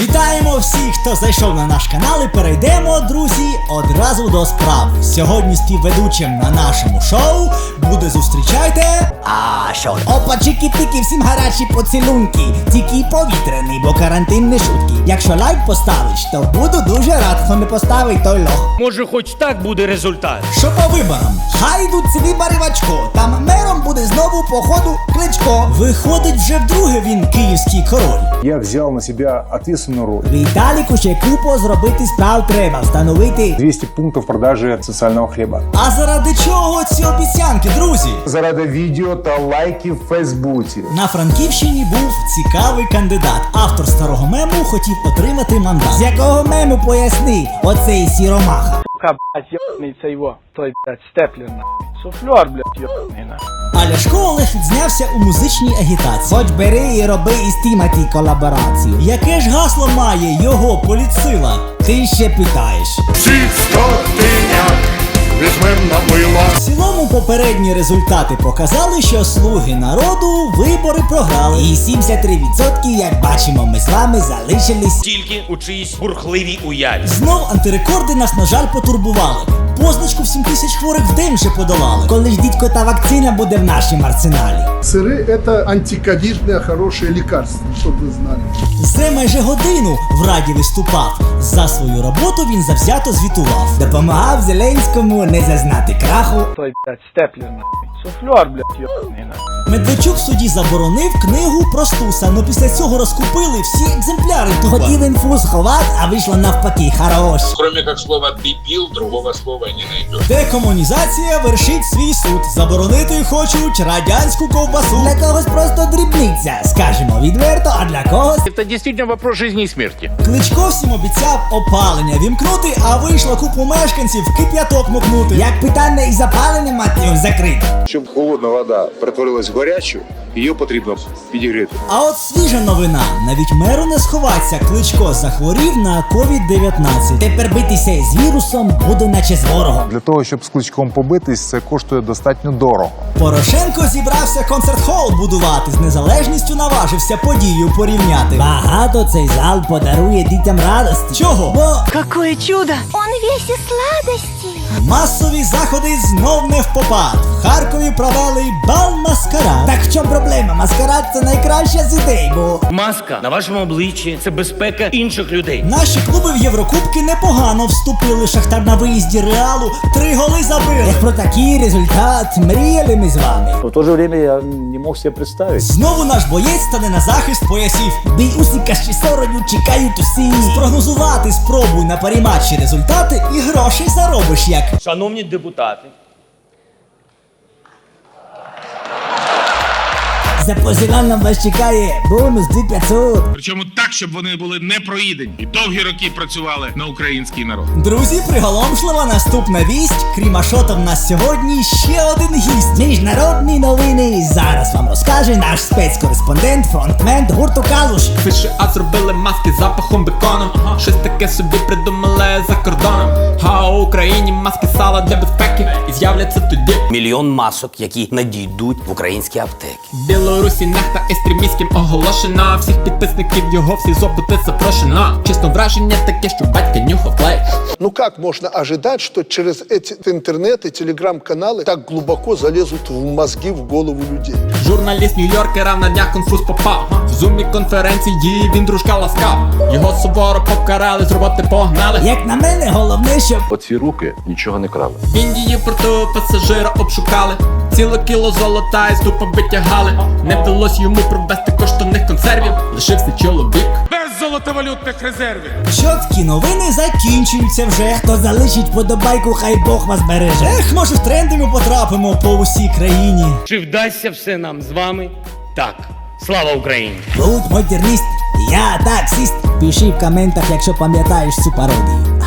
Вітаємо всіх, хто зайшов на наш канал і перейдемо, друзі, одразу до справ. Сьогодні співведучим на нашому шоу буде зустрічайте. А що? Опа, чики-піки, всім гарячі поцілунки. Тільки повітряний, бо карантин не шутки. Якщо лайк поставиш, то буду дуже рад, хто не поставить той лох. Може, хоч так буде результат. Що по виборам? Хай йдуть ці вибори в очко. Там мером буде знову походу кличко. Виходить вже вдруге він київський король. Я взял на себя ответственную роль. Віталіку ще купо зробити справ треба встановити. 200 пунктов продажи социального хлеба. А заради чого ці обіцянки, друзі? Заради відео та лайків в Фейсбуці. На Франківщині був цікавий кандидат. Автор старого мему хотів отримати мандат. З якого мему поясни оцей сіромаха? Сука, блядь, ебаный це його, той, блядь, степлер, нахуй. Суфлер, блядь, ебаний, нахуй. Ляшко Олег відзнявся у музичній агітації. Хоч бери і роби із Тімоті колаборацію. Яке ж гасло має його політсила? Ти ще питаєш. Візьмем на мило. В цілому попередні результати показали, що слуги народу вибори програли. І 73%, як бачимо, ми з вами залишились. Тільки у чиїсь бурхливій уяві. Знов антирекорди нас, на жаль, потурбували Позначку в 7 тисяч хворих в день вже подолали. Коли ж дідько та вакцина буде в нашому арсеналі. Сыры – это антиковидное хорошее лекарство, чтобы вы знали. Зе майже годину в раді виступав. За свою роботу він завзято звітував. Допомагав Зеленському не зазнати краху. Той, блядь, степлер, нахуй. Блядь, нахуй. Медведчук в суді заборонив книгу про Стуса, но після цього розкупили всі екземпляри. Хотів інфу сховати, а вийшло навпаки, хорош. Кроме как слова «дебил», другого слова не найдешь. Декомунізація вершить свій суд. Заборонити хочуть радянську ковбасу. Для когось просто дрібниця, скажемо відверто, а для когось Це дійсно вопрос життя і смерті. Кличко всім обіцяв опалення вімкнути, а вийшло купу мешканців кип'яток мокнути. Як питання із запаленням матнів закрите. Щоб холодна вода перетворилась в гарячу, її потрібно підігріти. А от свіжа новина. Навіть меру не сховаться. Кличко захворів на COVID-19. Тепер битися із вірусом буде наче з ворогом. Для того, щоб з кличком побитись, це коштує достатньо дорого. Порошенко зібрався концерт-хол будувати. З незалежністю наважився подію порівняти. Багато цей зал подарує дітям радості. Чого? Бо Какое чудо! Он весь из сладостей. масові заходи знов не в попад. В Харкові провели бал маскарад. Так в чому проблема? Маскарад це найкраща з ідей, бо Маска на вашому обличчі це безпека інших людей. Наші клуби в Єврокубки непогано вступили. Шахтар на виїзді реалу три голи забили. Як про такий результат мріяли ми з вами. В то же время я не мог себе представить. Знову наш боєць стане на захист поясів. Бій усіка з чисороню чекають усі. Спрогнозувати спробуй на парі матчі результати і грошей заробиш як. Шановні депутати, За позиванням вас чекає бонус 2500. Причому так, щоб вони були не проїдені і довгі роки працювали на український народ. Друзі, приголомшлива наступна вість. Крім Ашота, в нас сьогодні ще один гість. Міжнародні новини. Зараз вам розкаже наш спецкореспондент, фронтмен гурту Калуш. Пише, а зробили маски запахом бекону. Щось таке собі придумали за кордоном. А у Україні маски сала для безпеки і з'являться тоді. Мільйон масок, які надійдуть в українські аптеки. В Білорусі нехта екстремістським оголошено. Всіх підписників його всі зопити запрошено. Чесно враження таке, що батька нюхав клей. Ну как можно ожидать, что через эти интернет и телеграм-каналы так глубоко залезут в мозги, в голову людей? Журналіст Нью-Йоркера на днях конфуз попав. Зумі конференції він дружка ласкав. Його суворо покарали, з роботи погнали. Як на мене, головне, щоб Оці руки нічого не крали. В Індії порту пасажира обшукали. Ціле кіло золота із дупа витягали. Не вдалось йому провести коштовних консервів. Лишився чоловік. Без золотовалютних резервів. чоткі новини закінчуються вже. Хто залишить подобайку, хай Бог вас береже. Ех, може в тренди ми потрапимо по усій країні. чи вдасться все нам з вами? Так. Слава Україні! тут модерніст, я таксист. Пиши в коментах, якщо пам'ятаєш цю пародію.